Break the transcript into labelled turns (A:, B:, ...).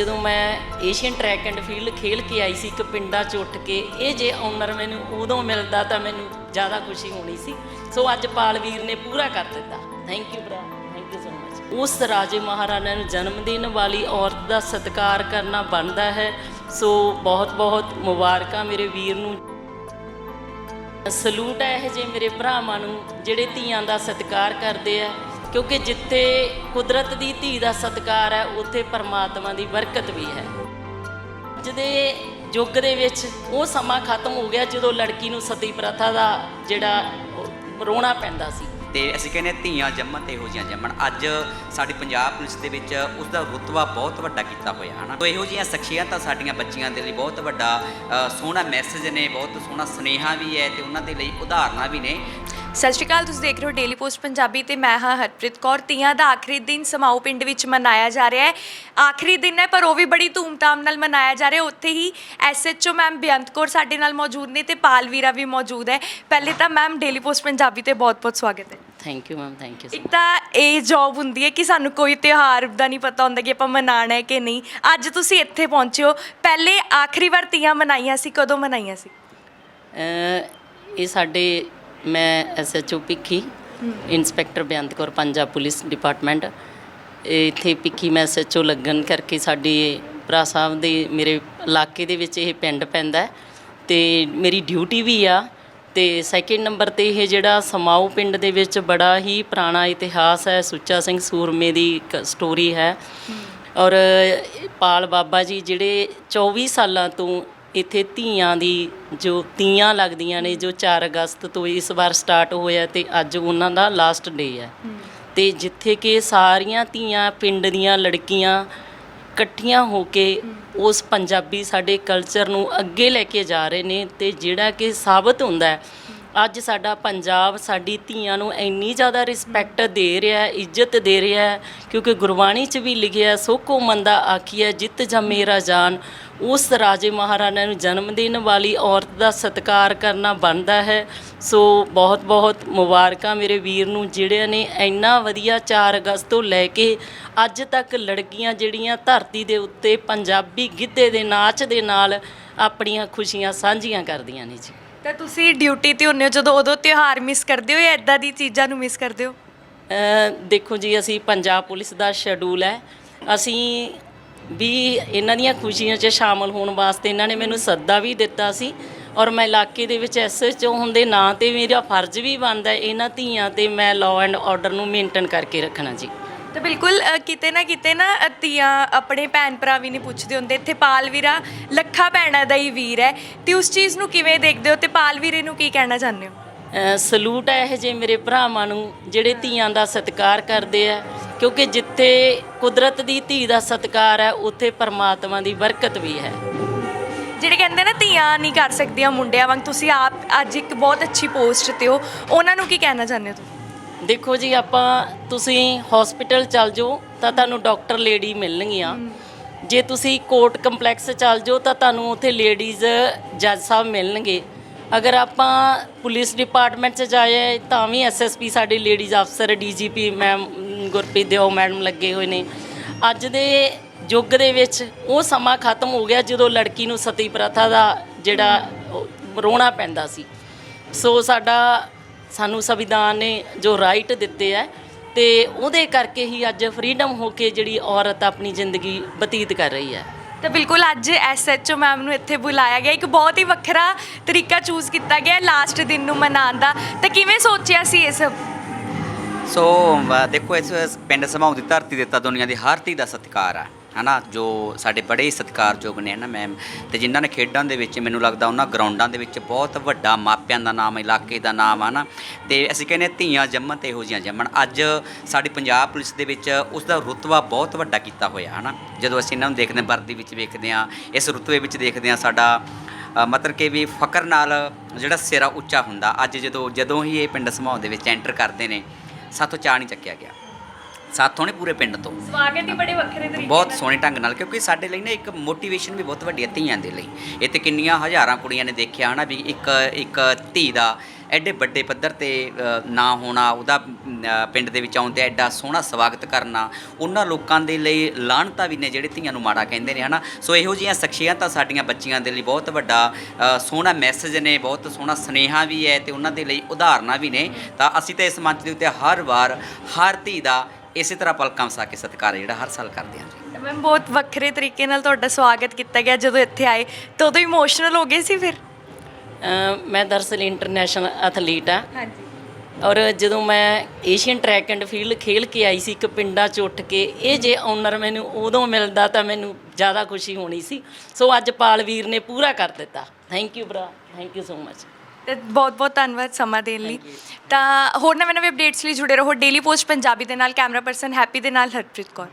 A: ਜਦੋਂ ਮੈਂ Asian track and field ਖੇਲ ਕੇ ਆਈ ਸੀ, ਇੱਕ ਪਿੰਡਾਂ 'ਚ ਉੱਠ ਕੇ, ਇਹ ਜੇ ਓਨਰ ਮੈਨੂੰ ਉਦੋਂ ਮਿਲਦਾ ਤਾਂ ਮੈਨੂੰ ਜ਼ਿਆਦਾ ਖੁਸ਼ੀ ਹੋਣੀ ਸੀ। ਸੋ ਅੱਜ ਪਾਲਵੀਰ ਨੇ ਪੂਰਾ ਕਰ ਦਿੱਤਾ। ਥੈਂਕ ਯੂ ਭਰਾ। ਥੈਂਕ ਯੂ ਸੋ ਮਚ ਉਸ ਰਾਜੇ ਮਹਾਰਾਣਾ ਨੂੰ ਜਨਮ ਦੇਣ ਵਾਲੀ ਔਰਤ ਦਾ ਸਤਿਕਾਰ ਕਰਨਾ ਬਣਦਾ ਹੈ। ਸੋ ਬਹੁਤ ਬਹੁਤ ਮੁਬਾਰਕਾਂ ਮੇਰੇ ਵੀਰ ਨੂੰ। ਸਲੂਟ ਹੈ ਇਹ ਜੇ ਮੇਰੇ ਭਰਾਵਾਂ ਨੂੰ, ਜਿਹੜੇ ਧੀਆਂ ਦਾ ਸਤਿਕਾਰ ਕਰਦੇ ਆ। ਕਿਉਂਕਿ ਜਿੱਥੇ ਕੁਦਰਤ ਦੀ ਧੀ ਦਾ ਸਤਿਕਾਰ ਹੈ, ਉੱਥੇ ਪਰਮਾਤਮਾ ਦੀ ਬਰਕਤ ਵੀ ਹੈ। ਅੱਜ ਦੇ ਯੁੱਗ ਦੇ ਵਿੱਚ ਉਹ ਸਮਾਂ ਖਤਮ ਹੋ ਗਿਆ ਜਦੋਂ ਲੜਕੀ ਨੂੰ ਸਤੀ ਪ੍ਰਥਾ ਦਾ ਜਿਹੜਾ ਰੋਣਾ ਪੈਂਦਾ ਸੀ।
B: ਤੇ ਅਸੀਂ ਕਹਿੰਦੇ ਧੀਆਂ ਜੰਮਣ ਤੇ ਇਹੋ ਜਿਹੀਆਂ ਜੰਮਣ। ਅੱਜ ਸਾਡੀ ਪੰਜਾਬ ਪੁਲਿਸ ਦੇ ਵਿੱਚ ਉਸ ਦਾ ਰੁਤਬਾ ਬਹੁਤ ਵੱਡਾ ਕੀਤਾ ਹੋਇਆ, ਹਨਾ? ਤੋ ਇਹੋ ਜਿਹੀਆਂ ਸ਼ਖਸੀਅਤਾਂ ਸਾਡੀਆਂ ਬੱਚੀਆਂ ਦੇ ਲਈ ਬਹੁਤ ਵੱਡਾ ਸੋਹਣਾ ਮੈਸੇਜ ਨੇ, ਬਹੁਤ ਸੋਹਣਾ ਸੁਨੇਹਾ ਵੀ ਹੈ ਤੇ ਉਹਨਾਂ ਦੇ ਲਈ ਉਦਾਹਰਨਾਂ ਵੀ ਨੇ।
C: ਸਤਿ ਸ਼੍ਰੀ ਅਕਾਲ ਤੁਸੀਂ ਦੇਖ ਰਹੇ ਹੋ ਡੇਲੀ ਪੋਸਟ ਪੰਜਾਬੀ ਤੇ ਮੈਂ ਹਾਂ ਹਰਪ੍ਰੀਤ ਕੌਰ। ਤੀਆਂ ਦਾ ਆਖਰੀ ਦਿਨ ਸਮਾਊ ਪਿੰਡ ਵਿੱਚ ਮਨਾਇਆ ਜਾ ਰਿਹਾ ਹੈ। ਆਖਰੀ ਦਿਨ ਹੈ ਪਰ ਉਹ ਵੀ ਬੜੀ ਧੂਮਧਾਮ ਨਾਲ ਮਨਾਇਆ ਜਾ ਰਿਹਾ ਉੱਥੇ ਹੀ ਐਸਐਚਓ ਮੈਮ ਬੇਅੰਤ ਕੌਰ ਸਾਡੇ ਨਾਲ ਮੌਜੂਦ ਨੇ ਤੇ ਪਾਲਵੀਰਾ ਵੀ ਮੌਜੂਦ ਹੈ। ਪਹਿਲੇ ਤਾਂ ਮੈਮ ਡੇਲੀ ਪੋਸਟ ਪੰਜਾਬੀ ਤੇ ਬਹੁਤ-ਬਹੁਤ ਸਵਾਗਤ ਹੈ।
A: Thank you ma'am thank you
C: ਇੱਕ ਤਾਂ ਇਹ ਜੌਬ ਹੁੰਦੀ ਹੈ ਕਿ ਸਾਨੂੰ ਕੋਈ ਤਿਉਹਾਰ ਦਾ ਨਹੀਂ ਪਤਾ ਹੁੰਦਾ ਕਿ ਆਪਾਂ ਮਨਾਣਾ ਹੈ ਕਿ ਨਹੀਂ। ਅੱਜ ਤੁਸੀਂ ਇੱਥੇ ਪਹੁੰਚੇ ਹੋ। ਪਹਿਲੇ ਆਖਰੀ ਵਾਰ ਤੀਆਂ ਮਨਾਈਆਂ ਸੀ ਕਦੋਂ ਮਨਾਈਆਂ ਸੀ?
A: ਇਹ ਸਾਡੇ ਮੈਂ SHO Pikhi inspector Beant Kaur Punjab police department. ਇੱਥੇ ਪਿੱਖੀ ਮੈਂ ਐਸਐਚਓ ਲੱਗਣ ਕਰਕੇ ਸਾਡੇ ਭਰਾ ਸਾਹਿਬ ਦੇ ਮੇਰੇ ਇਲਾਕੇ ਦੇ ਵਿੱਚ ਇਹ ਪਿੰਡ ਪੈਂਦਾ ਹੈ। ਤੇ ਮੇਰੀ ਡਿਊਟੀ ਵੀ ਆ ਤੇ ਸੈਕਿੰਡ ਨੰਬਰ ਤੇ ਇਹ ਜਿਹੜਾ ਸਮਾਊ ਪਿੰਡ ਦੇ ਵਿੱਚ ਬੜਾ ਹੀ ਪੁਰਾਣਾ ਇਤਿਹਾਸ ਹੈ। ਸੁੱਚਾ ਸਿੰਘ ਸੂਰਮੇ ਦੀ ਇੱਕ ਸਟੋਰੀ ਹੈ। ਔਰ ਪਾਲ ਬਾਬਾ ਜੀ ਜਿਹੜੇ 24 ਸਾਲਾਂ ਤੋਂ ਇੱਥੇ ਧੀਆਂ ਦੀ ਜੋ ਤੀਆਂ ਲੱਗਦੀਆਂ ਨੇ ਜੋ 4 ਅਗਸਤ ਤੋਂ ਇਸ ਵਾਰ ਸਟਾਰਟ ਹੋਇਆ ਤੇ ਅੱਜ ਉਹਨਾਂ ਦਾ ਲਾਸਟ ਡੇ ਹੈ। ਤੇ ਜਿੱਥੇ ਕਿ ਸਾਰੀਆਂ ਧੀਆਂ ਪਿੰਡ ਦੀਆਂ ਲੜਕੀਆਂ ਇਕੱਠੀਆਂ ਹੋ ਕੇ ਉਸ ਪੰਜਾਬੀ ਸਾਡੇ ਕਲਚਰ ਨੂੰ ਅੱਗੇ ਲੈ ਕੇ ਜਾ ਰਹੇ ਨੇ ਤੇ ਜਿਹੜਾ ਕਿ ਸਾਬਤ ਹੁੰਦਾ ਹੈ ਅੱਜ ਸਾਡਾ ਪੰਜਾਬ ਸਾਡੀ ਧੀਆਂ ਨੂੰ ਇੰਨੀ ਜ਼ਿਆਦਾ ਰਿਸਪੈਕਟ ਦੇ ਰਿਹਾ ਹੈ, ਇੱਜ਼ਤ ਦੇ ਰਿਹਾ ਹੈ, ਕਿਉਂਕਿ ਗੁਰਬਾਣੀ 'ਚ ਵੀ ਲਿਖਿਆ ਸੋ ਕੋ ਮੰਦਾ ਆਖੀਐ, ਜਿੱਤ ਜਾ ਮੇਰਾ ਜਾਨ। ਉਸ ਰਾਜੇ ਮਹਾਰਾਣਾ ਨੂੰ ਜਨਮ ਦੇਣ ਵਾਲੀ ਔਰਤ ਦਾ ਸਤਿਕਾਰ ਕਰਨਾ ਬਣਦਾ ਹੈ। ਸੋ ਬਹੁਤ ਬਹੁਤ ਮੁਬਾਰਕਾਂ ਮੇਰੇ ਵੀਰ ਨੂੰ, ਜਿਹੜਿਆਂ ਨੇ ਇੰਨਾ ਵਧੀਆ 4 ਅਗਸਤ ਤੋਂ ਲੈ ਕੇ ਅੱਜ ਤੱਕ ਲੜਕੀਆਂ ਜਿਹੜੀਆਂ ਧਰਤੀ ਦੇ ਉੱਤੇ ਪੰਜਾਬੀ ਗਿੱਧੇ ਦੇ ਨਾਚ ਦੇ ਨਾਲ ਆਪਣੀਆਂ ਖੁਸ਼ੀਆਂ ਸਾਂਝੀਆਂ ਕਰਦੀਆਂ ਨੇ ਜੀ।
C: ਤਾਂ ਤੁਸੀਂ ਡਿਊਟੀ ਤੇ ਹੁੰਦੇ ਹੋ ਜਦੋਂ ਉਦੋਂ ਤਿਉਹਾਰ ਮਿਸ ਕਰਦੇ ਹੋ ਜਾਂ ਇਦਾਂ ਦੀ ਚੀਜ਼ਾਂ ਨੂੰ ਮਿਸ ਕਰਦੇ ਹੋ?
A: ਅ, ਦੇਖੋ ਜੀ ਅਸੀਂ ਪੰਜਾਬ ਪੁਲਿਸ ਦਾ ਸ਼ਡਿਊਲ ਹੈ। ਅਸੀਂ ਵੀ ਇਹਨਾਂ ਦੀਆਂ ਖੁਸ਼ੀਆਂ 'ਚ ਸ਼ਾਮਲ ਹੋਣ ਵਾਸਤੇ ਇਹਨਾਂ ਨੇ ਮੈਨੂੰ ਸੱਦਾ ਵੀ ਦਿੱਤਾ ਸੀ। ਔਰ ਮੈਂ ਇਲਾਕੇ ਦੇ ਵਿੱਚ ਐਸਐਚਓ ਹੋਣ ਦੇ ਨਾਂ ਤੇ ਮੇਰਾ ਫਰਜ਼ ਵੀ ਬਣਦਾ ਹੈ ਇਹਨਾਂ ਧੀਆਂ ਤੇ ਮੈਂ ਲਾਅ ਐਂਡ ਆਰਡਰ ਨੂੰ ਮੇਨਟੇਨ ਕਰਕੇ ਰੱਖਣਾ ਜੀ।
C: ਤਾਂ ਬਿਲਕੁਲ ਅ, ਕਿਤੇ ਨਾ ਕਿਤੇ ਨਾ ਅ, ਧੀਆਂ ਆਪਣੇ ਭੈਣ ਭਰਾ ਵੀ ਨਹੀਂ ਪੁੱਛਦੇ ਹੁੰਦੇ। ਇੱਥੇ ਪਾਲਵੀਰਾ ਲੱਖਾਂ ਭੈਣਾਂ ਦਾ ਹੀ ਵੀਰ ਹੈ। ਤੇ ਉਸ ਚੀਜ਼ ਨੂੰ ਕਿਵੇਂ ਦੇਖਦੇ ਹੋ ਤੇ ਪਾਲਵੀਰੇ ਨੂੰ ਕੀ ਕਹਿਣਾ ਚਾਹੁੰਦੇ ਹੋ?
A: ਅ, ਸਲੂਟ ਹੈ ਇਹ ਜੇ ਮੇਰੇ ਭਰਾਵਾਂ ਨੂੰ ਜਿਹੜੇ ਧੀਆਂ ਦਾ ਸਤਿਕਾਰ ਕਰਦੇ ਆ। ਕਿਉਂਕਿ ਜਿੱਥੇ ਕੁਦਰਤ ਦੀ ਧੀ ਦਾ ਸਤਿਕਾਰ ਹੈ ਉੱਥੇ ਪਰਮਾਤਮਾ ਦੀ ਬਰਕਤ ਵੀ ਹੈ।
C: ਜਿਹੜੇ ਕਹਿੰਦੇ ਨਾ ਧੀਆਂ ਨਹੀਂ ਕਰ ਸਕਦੀਆਂ ਮੁੰਡਿਆਂ ਵਾਂਗ ਤੁਸੀਂ ਆਪ ਅੱਜ ਇੱਕ ਬਹੁਤ ਅੱਛੀ ਪੋਸਟ ਤੇ ਹੋ। ਉਹਨਾਂ ਨੂੰ ਕੀ ਕਹਿਣਾ ਚਾਹੁੰਦੇ ਹੋ ਤੁਸੀਂ?
A: ਦੇਖੋ ਜੀ, ਆਪਾਂ ਤੁਸੀਂ ਹਸਪੀਟਲ ਚੱਲ ਜਾਓ, ਤਾਂ ਤੁਹਾਨੂੰ ਡਾਕਟਰ ਲੇਡੀ ਮਿਲਣਗੀਆਂ। ਜੇ ਤੁਸੀਂ ਕੋਰਟ ਕੰਪਲੈਕਸ ਚੱਲ ਜਾਓ, ਤਾਂ ਤੁਹਾਨੂੰ ਉੱਥੇ ਲੇਡੀਜ਼ ਜੱਜ ਸਾਹਿਬ ਮਿਲਣਗੇ। ਅਗਰ ਆਪਾਂ ਪੁਲਿਸ ਡਿਪਾਰਟਮੈਂਟ 'ਚ ਜਾਏ, ਤਾਂ ਵੀ ਐਸਐਸਪੀ ਸਾਡੇ ਲੇਡੀਜ਼ ਅਫਸਰ DGP ma'am Gurpreet Deo madam ਲੱਗੇ ਹੋਏ ਨੇ। ਅੱਜ ਦੇ ਯੁੱਗ ਦੇ ਵਿੱਚ ਉਹ ਸਮਾਂ ਖਤਮ ਹੋ ਗਿਆ ਜਦੋਂ ਲੜਕੀ ਨੂੰ ਸਤੀ ਪ੍ਰਥਾ ਦਾ ਜਿਹੜਾ ਰੋਣਾ ਪੈਂਦਾ ਸੀ। ਸੋ ਸਾਡਾ ਸਾਨੂੰ ਸੰਵਿਧਾਨ ਨੇ ਜੋ ਰਾਈਟ ਦਿੱਤੇ ਹੈ ਤੇ ਉਹਦੇ ਕਰਕੇ ਹੀ ਅੱਜ ਫ੍ਰੀडम ਹੋ ਕੇ ਜਿਹੜੀ ਔਰਤ ਆਪਣੀ ਜ਼ਿੰਦਗੀ ਬਤੀਤ ਕਰ ਰਹੀ ਹੈ।
C: ਤਾਂ ਬਿਲਕੁਲ ਅੱਜ ਐਸਐਚਓ ਮੈਮ ਨੂੰ ਇੱਥੇ ਬੁਲਾਇਆ ਗਿਆ ਇੱਕ ਬਹੁਤ ਹੀ ਵੱਖਰਾ ਤਰੀਕਾ ਚੂਜ਼ ਕੀਤਾ ਗਿਆ ਲਾਸਟ ਦਿਨ ਨੂੰ ਮਨਾਉਣ ਦਾ। ਤਾਂ ਕਿਵੇਂ ਸੋਚਿਆ ਸੀ ਇਹ ਸਭ?
B: ਸੋ ਦੇਖੋ ਇਸ ਪਿੰਡ ਸਮਾਉ ਦੀ ਧਰਤੀ ਦੇ ਤਾਂ ਦੁਨੀਆ ਦੀ ਹਰ ਧੀ ਦਾ ਸਤਿਕਾਰ ਆ। ਹਨਾ, ਜੋ ਸਾਡੇ ਬੜੇ ਹੀ ਸਤਿਕਾਰਯੋਗ ਨੇ ਹਨਾ ਮੈਮ ਤੇ ਜਿਨ੍ਹਾਂ ਨੇ ਖੇਡਾਂ ਦੇ ਵਿੱਚ ਮੈਨੂੰ ਲੱਗਦਾ ਉਹਨਾਂ ਗਰਾਊਂਡਾਂ ਦੇ ਵਿੱਚ ਬਹੁਤ ਵੱਡਾ ਮਾਪਿਆਂ ਦਾ ਨਾਮ, ਇਲਾਕੇ ਦਾ ਨਾਮ ਹਨਾ ਤੇ ਅਸੀਂ ਕਹਿੰਦੇ ਹਾਂ ਧੀਆਂ ਜੰਮਣ ਤੇ ਇਹੋ ਜਿਹੀਆਂ ਜੰਮਣ। ਅੱਜ ਸਾਡੀ ਪੰਜਾਬ ਪੁਲਿਸ ਦੇ ਵਿੱਚ ਉਸ ਦਾ ਰੁਤਬਾ ਬਹੁਤ ਵੱਡਾ ਕੀਤਾ ਹੋਇਆ ਹਨਾ। ਜਦੋਂ ਅਸੀਂ ਇਹਨਾਂ ਨੂੰ ਦੇਖਦੇ ਹਾਂ, ਵਰਦੀ ਵਿੱਚ ਵੇਖਦੇ ਹਾਂ, ਇਸ ਰੁਤਬੇ ਵਿੱਚ ਦੇਖਦੇ ਹਾਂ ਸਾਡਾ ਮਤਲਬ ਕਿ ਵੀ ਫਕਰ ਨਾਲ ਜਿਹੜਾ ਸਿਰਾ ਉੱਚਾ ਹੁੰਦਾ। ਅੱਜ ਜਦੋਂ ਜਦੋਂ ਹੀ ਇਹ ਪਿੰਡ ਸਮਾਉ ਦੇ ਵਿੱਚ ਐਂਟਰ ਕਰਦੇ ਨੇ, ਸਾਥੋਂ ਚਾਹ ਨਹੀਂ ਚੱਕਿਆ ਗਿਆ। ਸਾਥੋਂ ਨੇ ਪੂਰੇ ਪਿੰਡ ਤੋਂ।
C: ਸਵਾਗਤ ਹੀ ਬੜੇ ਵੱਖਰੇ ਤਰੀਕੇ
B: ਬਹੁਤ ਸੋਹਣੇ ਢੰਗ ਨਾਲ ਕਿਉਂਕਿ ਸਾਡੇ ਲਈ ਨਾ ਇੱਕ ਮੋਟੀਵੇਸ਼ਨ ਵੀ ਬਹੁਤ ਵੱਡੀ ਹੈ ਧੀਆਂ ਦੇ ਲਈ। ਇੱਥੇ ਕਿੰਨੀਆਂ ਹਜ਼ਾਰਾਂ ਕੁੜੀਆਂ ਨੇ ਦੇਖਿਆ ਹਨਾ ਵੀ ਇੱਕ ਇੱਕ ਧੀ ਦਾ ਐਡੇ ਵੱਡੇ ਪੱਧਰ ਤੇ ਨਾ ਹੋਣਾ ਉਹਦਾ ਪਿੰਡ ਦੇ ਵਿੱਚ ਆਉਣ ਤੇ ਐਡਾ ਸੋਹਣਾ ਸਵਾਗਤ ਕਰਨਾ ਉਹਨਾਂ ਲੋਕਾਂ ਦੇ ਲਈ ਲਾਹਣਤਾ ਵੀ ਨੇ ਜਿਹੜੇ ਧੀਆਂ ਨੂੰ ਮਾੜਾ ਕਹਿੰਦੇ ਨੇ ਹਨਾ? ਸੋ ਇਹੋ ਜਿਹੀਆਂ ਸ਼ਖਸੀਅਤਾਂ ਸਾਡੀਆਂ ਬੱਚੀਆਂ ਦੇ ਲਈ ਬਹੁਤ ਵੱਡਾ ਸੋਹਣਾ ਮੈਸੇਜ ਨੇ ਬਹੁਤ ਸੋਹਣਾ ਸਨੇਹਾ ਵੀ ਹੈ ਤੇ ਉਹਨਾਂ ਦੇ ਲਈ ਉਦਾਹਰਨਾਂ ਵੀ ਨੇ। ਤਾਂ ਅਸੀਂ ਤਾਂ ਇਸ ਮੰਚ ਦੇ ਉੱਤੇ ਹਰ ਵਾਰ ਹਰ ਧੀ ਦਾ ਇਸੇ ਤਰ੍ਹਾਂ ਪਲਕਾਂ ਵਸਾ ਕੇ ਸਤਿਕਾਰ ਜਿਹੜਾ ਹਰ ਸਾਲ ਕਰਦੇ ਹਾਂ ਜੀ।
C: ਮੈਮ ਬਹੁਤ ਵੱਖਰੇ ਤਰੀਕੇ ਨਾਲ ਤੁਹਾਡਾ ਸਵਾਗਤ ਕੀਤਾ ਗਿਆ ਜਦੋਂ ਇੱਥੇ ਆਏ। ਤਾਂ ਉਦੋਂ ਇਮੋਸ਼ਨਲ ਹੋ ਗਏ ਸੀ ਫਿਰ?
A: ਮੈਂ ਦਰਅਸਲ ਇੰਟਰਨੈਸ਼ਨਲ ਐਥਲੀਟ ਆ।
C: ਹਾਂਜੀ।
A: ਔਰ ਜਦੋਂ ਮੈਂ ਏਸ਼ੀਅਨ ਟਰੈਕ ਐਂਡ ਫੀਲਡ ਖੇਲ ਕੇ ਆਈ ਸੀ ਇੱਕ ਪਿੰਡਾਂ 'ਚ ਉੱਠ ਕੇ ਇਹ ਜੇ ਓਨਰ ਮੈਨੂੰ ਉਦੋਂ ਮਿਲਦਾ ਤਾਂ ਮੈਨੂੰ ਜ਼ਿਆਦਾ ਖੁਸ਼ੀ ਹੋਣੀ ਸੀ। ਸੋ ਅੱਜ ਪਾਲਵੀਰ ਨੇ ਪੂਰਾ ਕਰ ਦਿੱਤਾ। ਥੈਂਕ ਯੂ ਬਰਾ ਥੈਂਕ ਯੂ ਸੋ ਮਚ
C: ਤੇ ਬਹੁਤ ਬਹੁਤ ਧੰਨਵਾਦ ਸਮਾਂ ਦੇਣ ਲਈ। ਤਾਂ ਹੋਰ ਨਵੇਂ ਨਵੇਂ ਅਪਡੇਟਸ ਲਈ ਜੁੜੇ ਰਹੋ। ਡੇਲੀ ਪੋਸਟ ਪੰਜਾਬੀ ਦੇ ਨਾਲ, ਕੈਮਰਾ ਪਰਸਨ ਹੈਪੀ ਦੇ ਨਾਲ, ਹਰਪ੍ਰੀਤ ਕੌਰ।